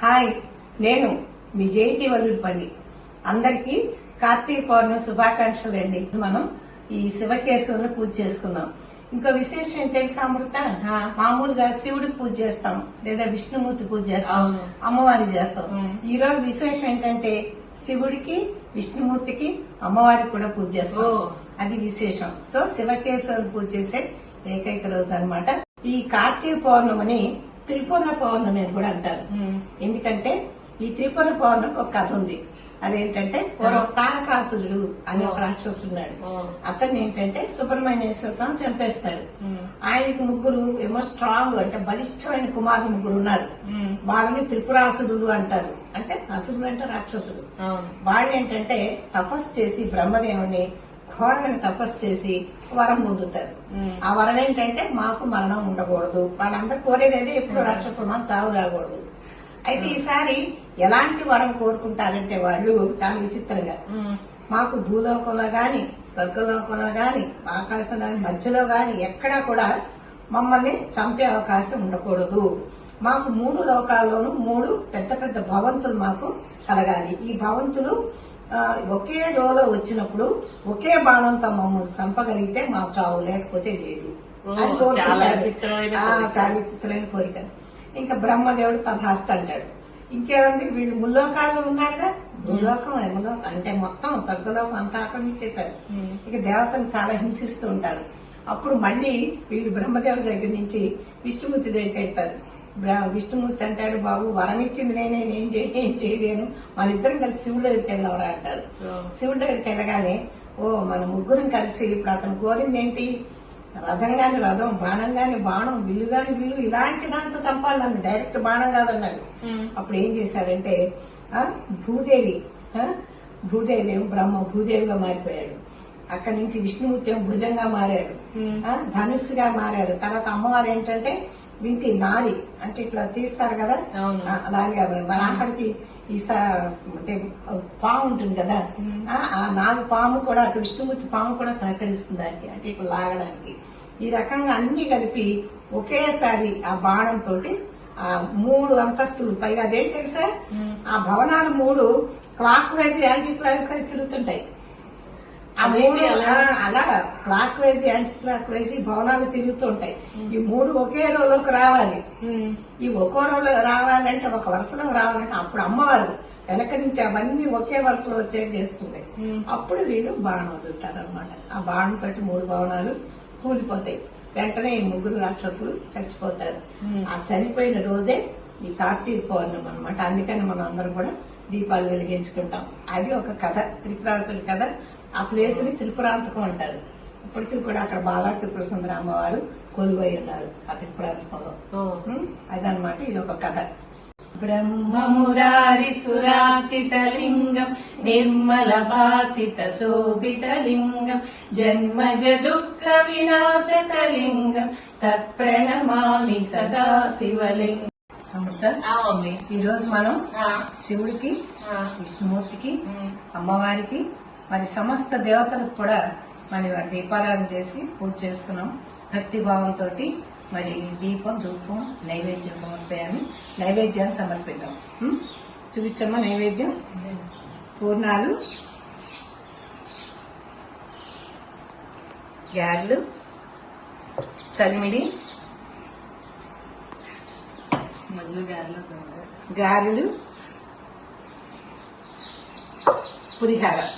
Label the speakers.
Speaker 1: Hi నేను మీ జయంతి వల్లుడిపల్లి అందరికీ కార్తీక పౌర్ణమి శుభాకాంక్షలు అండి మనం ఈ శివకేశవుని పూజ చేసుకున్నాం ఇంకో విశేషం ఏం తెలుసా అమృత. మామూలుగా శివుడికి పూజ చేస్తాం లేదా విష్ణుమూర్తి పూజ చేస్తాం. అమ్మవారికి చేస్తాం. ఈ రోజు విశేషం ఏంటంటే శివుడికి విష్ణుమూర్తికి అమ్మవారికి కూడా పూజ చేస్తాం. అది విశేషం సో శివకేశవుని పూజ చేసే ఏకైక రోజు అన్నమాట ఈ కార్తీక పౌర్ణమిని త్రిపుర పౌర్ణమి అని కూడా అంటారు. ఎందుకంటే ఈ త్రిపుర పౌర్ణమికి ఒక కథ ఉంది. అదేంటంటే పూర్వం తారకాసురుడు అనే ఒక రాక్షసున్నాడు. అతన్ని ఏంటంటే సుబ్రహ్మణ్యేశ్వర స్వామి చంపేస్తాడు. ఆయనకి ముగ్గురు ఏమో స్ట్రాంగ్ అంటే బలిష్టమైన కుమారులు ముగ్గురు ఉన్నారు. వాళ్ళని త్రిపురాసురులు అంటారు. అంటే అసురులు అంటే రాక్షసులు
Speaker 2: అవును.
Speaker 1: వాళ్ళు ఏంటంటే తపస్సు చేసి బ్రహ్మదేవుని ఘోరమైన తపస్సు చేసి వరం పొందుతారు. ఆ వరం ఏంటంటే మాకు మరణం ఉండకూడదు. వాళ్ళందరూ కోరేది ఎప్పుడు రాక్షసులు మాకు చావు రాకూడదు. అయితే ఈసారి ఎలాంటి వరం కోరుకుంటారంటే వాళ్ళు చాలా విచిత్రంగా. మాకు భూలోకంలో గాని స్వర్గలోకంలో గాని ఆకాశంలో గాని మధ్యలో గాని ఎక్కడా కూడా మమ్మల్ని చంపే అవకాశం ఉండకూడదు. మాకు మూడు లోకాల్లోనూ మూడు పెద్ద పెద్ద భవంతులు మాకు కలగాలి. ఈ భవంతులు ఒకే రోలో వచ్చినప్పుడు ఒకే బాణంతో మమ్మల్ని చంపగలిగితే మా చావు లేకపోతే లేదు.
Speaker 2: ఓ,
Speaker 1: అని కోరుకుంటారు.
Speaker 2: చాలా విచిత్రమైన కోరిక.
Speaker 1: ఇంకా బ్రహ్మదేవుడు తథాస్త అంటాడు. ఇంకేముంది వీళ్ళు ముల్లోకాలు ఉన్నారుగా? భూలోకం యమలోకం అంటే మొత్తం స్వర్గలోకం అంతా ఆక్రమించేశారు. ఇక దేవతను చాలా హింసిస్తూ ఉంటారు అప్పుడు మళ్ళీ వీళ్ళు బ్రహ్మదేవుడి దగ్గర నుంచి విష్ణుమూర్తి దగ్గరికి వెళ్తారు. విష్ణుమూర్తి అంటాడు బాబు వరం ఇచ్చింది నేనే నేను చేయలేను. మన ఇద్దరం కలిసి శివుడి దగ్గరికి వెళ్ళవరా అంటారు శివుడి దగ్గరికి వెళ్ళగానే ఓ మన ముగ్గురం కలిసి ఇప్పుడు అతను కోరింది ఏంటి? రథం గాని రథం బాణం గాని బాణం విల్లు గాని విల్లు ఇలాంటి దాంతో చంపాలి నన్ను. డైరెక్ట్ బాణం కాదన్నాడు. అప్పుడు ఏం చేశారంటే ఆ, భూదేవి భూదేవి ఏమో బ్రహ్మ భూదేవిగా మారిపోయాడు. అక్కడి నుంచి విష్ణుమూర్తి ఏమో భుజంగా మారాడు. ధనుస్సుగా మారారు తర్వాత అమ్మవారు ఏంటంటే వింటి నారి. అంటే ఇట్లా తీస్తారు కదా? అలాగే మరి ఆఖరికి ఈ స- అంటే పాము ఉంటుంది కదా? ఆ, నాగు పాము కూడా అక్కడ విష్ణుమూర్తి పాము కూడా సహకరిస్తుంది దానికి అంటే ఇట్లా లాగడానికి. ఈ రకంగా అన్ని కలిపి ఒకేసారి ఆ బాణంతో ఆ మూడు అంతస్తులు పైగా అదేంటి తెలుసా? ఆ భవనాలు మూడు clockwise anti clock wise తిరుగుతుంటాయి. ఆ మూడు
Speaker 2: అలా?
Speaker 1: Clockwise anti clock wise భవనాలు తిరుగుతూ ఉంటాయి ఈ మూడు ఒకే రోజులోకి రావాలి. ఈ ఒక్కో రోజు రావాలంటే ఒక వరుసలో రావాలంటే అప్పుడు అమ్మవారు వెనక నుంచి అవన్నీ ఒకే వరుసలో వచ్చేది చేస్తుంది అప్పుడు వీళ్ళు బాణం వదులుతారు అనమాట ఆ బాణం తోటి మూడు భవనాలు కూలిపోతాయి. వెంటనే ఈ ముగ్గురు రాక్షసులు చచ్చిపోతారు. ఆ చనిపోయిన రోజే ఈ కార్తీక పౌర్ణమి అనమాట అందుకని మనం అందరం కూడా దీపాలు వెలిగించుకుంటాం. అది ఒక కథ త్రిపురాసుడి కథ. ఆ ప్లేస్ని త్రిపురాంతకం అంటారు. ఇప్పటికీ కూడా అక్కడ బాలా త్రిపుర సుందర అమ్మవారు కొలువై ఉన్నారు ఆ త్రిపురాంతకంలో? అదనమాట ఇది ఒక కథ. బ్రహ్మమురారి సురాచితలింగం నిర్మల భాసిత శోభితలింగం జన్మజ దుఃఖ వినాశకలింగం తత్ప్రణమామి సదా శివలింగం. అమృత ఈ రోజు మనం శివుడికి విష్ణుమూర్తికి అమ్మవారికి మరి సమస్త దేవతలకు కూడా మరి దీపారాధన చేసి పూజ చేసుకున్నాం. భక్తి భావంతో మరి దీపం ధూపం నైవేద్యం సమర్పయాన్ని నైవేద్యాన్ని సమర్పిద్దాం? చూపించమ్మా నైవేద్యం. పూర్ణాలు. గారెలు చలిమిడి.
Speaker 2: మొదలు గారిలో
Speaker 1: గారెలు. పులిహార.